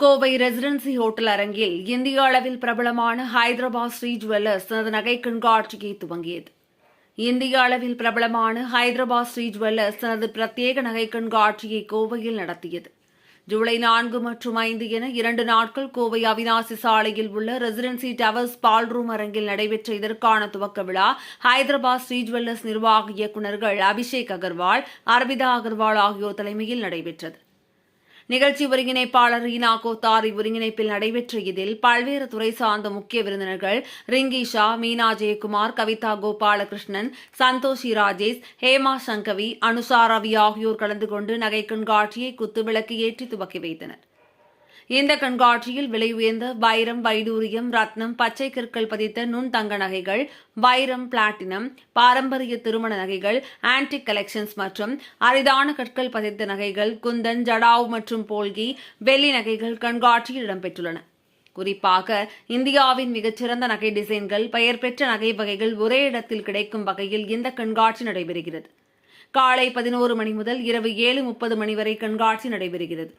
Kovai residency hotel அரங்கில் இந்திய அளவில் பிரபலமான ஹைதராபாத் ஸ்ரீ ஜுவல்லர்ஸ் தனது நகை கண்காட்சியை துவங்கியது. இந்திய அளவில் பிரபலமான ஹைதராபாத் ஸ்ரீ ஜுவல்லர்ஸ் தனது பிரத்யேக நகை கண்காட்சியை கோவையில் நடத்தியது. ஜூலை நான்கு மற்றும் ஐந்து என இரண்டு நாட்கள் கோவை அவினாசி சாலையில் உள்ள ரெசிடென்சி டவர்ஸ் பால் ரூம் அரங்கில் நடைபெற்ற இதற்கான துவக்க விழா ஹைதராபாத் ஸ்ரீ ஜுவல்லர்ஸ் நிர்வாக இயக்குநர்கள் அபிஷேக் அகர்வால் அரவிதா அகர்வால் ஆகியோர் தலைமையில் நடைபெற்றது. நிகழ்ச்சி ஒருங்கிணைப்பாளர் ரீனா கோத்தாரி ஒருங்கிணைப்பில் நடைபெற்ற இதில் பல்வேறு துறை சார்ந்த முக்கிய விருந்தினர்கள் ரிங்கிஷா மீனா ஜெயக்குமார் கவிதா கோபாலகிருஷ்ணன் சந்தோஷி ராஜேஷ் ஹேமா சங்கவி அனுஷா ரவி ஆகியோர் கலந்து கொண்டு நகை கண்காட்சியை குத்துவிளக்கு ஏற்றி துவக்கி வைத்தனர். இந்த கண்காட்சியில் விலை உயர்ந்த வைரம் வைடூரியம் ரத்னம் பச்சை கற்கள் பதித்த நுண் தங்க நகைகள் வைரம் பிளாட்டினம் பாரம்பரிய திருமண நகைகள் ஆன்டிக் கலெக்ஷன்ஸ் மற்றும் அரிதான கற்கள் பதித்த நகைகள் குந்தன் ஜடாவ் மற்றும் போல்கி வெள்ளி நகைகள் கண்காட்சியில் இடம்பெற்றுள்ளன. குறிப்பாக இந்தியாவின் மிகச்சிறந்த நகை டிசைன்கள் பெயர் பெற்ற நகை வகைகள் ஒரே இடத்தில் கிடைக்கும் வகையில் இந்த கண்காட்சி நடைபெறுகிறது. காலை பதினோரு மணி முதல் இரவு ஏழு முப்பது மணி வரை கண்காட்சி நடைபெறுகிறது.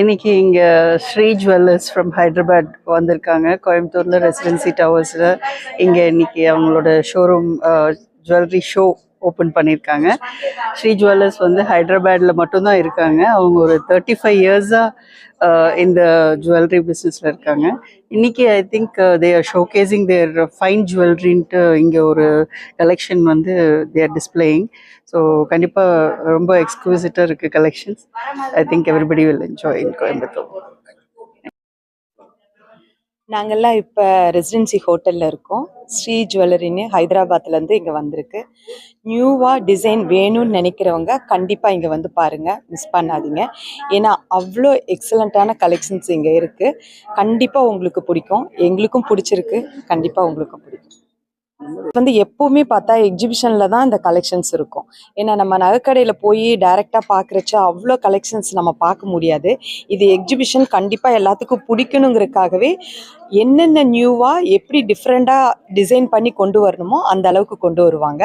இன்னைக்கு இங்கே ஸ்ரீ ஜுவல்லர்ஸ் ஃப்ரம் ஹைதராபாத் வந்திருக்காங்க. கோயம்புத்தூரில் ரெசிடென்சி டவர்ஸில் இங்கே இன்னைக்கு அவங்களோட ஷோரூம் ஜுவல்லரி ஷோ ஓப்பன் பண்ணியிருக்காங்க. ஸ்ரீ ஜுவல்லர்ஸ் வந்து ஹைதராபாத்தில் மட்டும்தான் இருக்காங்க. அவங்க ஒரு தேர்ட்டி ஃபைவ் இயர்ஸாக இந்த ஜுவல்லரி பிஸ்னஸில் இருக்காங்க. இன்னைக்கு I think they are showcasing their fine ஜுவல்லரின்ட்டு இங்கே ஒரு கலெக்ஷன் வந்து தே ஆர் டிஸ்பிளேயிங் ஸோ கண்டிப்பாக ரொம்ப எக்ஸ்க்ளூசிட்டாக இருக்குது collections I think everybody will enjoy in Coimbatore நாங்கெல்லாம் இப்போ ரெசிடென்சி ஹோட்டலில் இருக்கோம். ஸ்ரீ ஜுவல்லரின்னு ஹைதராபாத்லேருந்து இங்கே வந்திருக்கு. நியூவாக டிசைன் வேணும்னு நினைக்கிறவங்க கண்டிப்பாக இங்கே வந்து பாருங்கள் மிஸ் பண்ணாதீங்க. ஏன்னா அவ்வளோ எக்ஸலண்ட்டான கலெக்ஷன்ஸ் இங்கே இருக்குது கண்டிப்பாக உங்களுக்கு பிடிக்கும். எங்களுக்கும் பிடிச்சிருக்கு. கண்டிப்பாக உங்களுக்கும் பிடிக்கும். வந்து எப்போவுமே பார்த்தா எக்ஸிபிஷனில் தான் இந்த கலெக்ஷன்ஸ் இருக்கும். ஏன்னா நம்ம நகைக்கடையில் போய் டைரெக்டாக பார்க்குறச்ச அவ்வளோ கலெக்ஷன்ஸ் நம்ம பார்க்க முடியாது. இது எக்ஸிபிஷன் கண்டிப்பாக எல்லாத்துக்கும் பிடிக்கணுங்கிறதுக்காகவே என்னென்ன நியூவாக எப்படி டிஃப்ரெண்ட்டாக டிசைன் பண்ணி கொண்டு வரணுமோ அந்த அளவுக்கு கொண்டு வருவாங்க.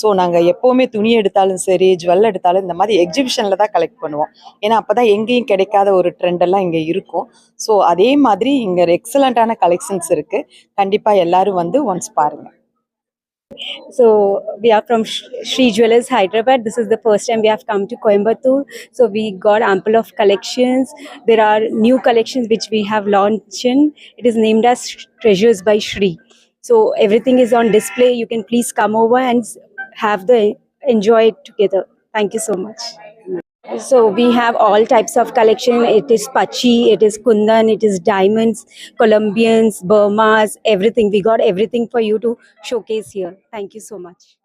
ஸோ நாங்கள் எப்போவுமே துணி எடுத்தாலும் சரி ஜுவல் எடுத்தாலும் இந்த மாதிரி எக்ஸிபிஷனில் தான் கலெக்ட் பண்ணுவோம். ஏன்னா அப்போ தான் எங்கேயும் கிடைக்காத ஒரு ட்ரெண்டெல்லாம் இங்கே இருக்கும். ஸோ அதே மாதிரி இங்கே எக்ஸலண்ட்டான கலெக்ஷன்ஸ் இருக்குது கண்டிப்பாக எல்லாரும் வந்து ஒன்ஸ் பாருங்கள் So we are from Shri Jewelers Hyderabad. This is the first time we have come to Coimbatore. So we got ample of collections. There are new collections which we have launched. In. It is named as Treasures by Shri. So everything is on display. You can please come over and have the enjoy it together. Thank you so much. So we have all types of collection. It is Pachi, it is Kundan, it is diamonds, Colombians, Burmas, everything. We got everything for you to showcase here. Thank you so much.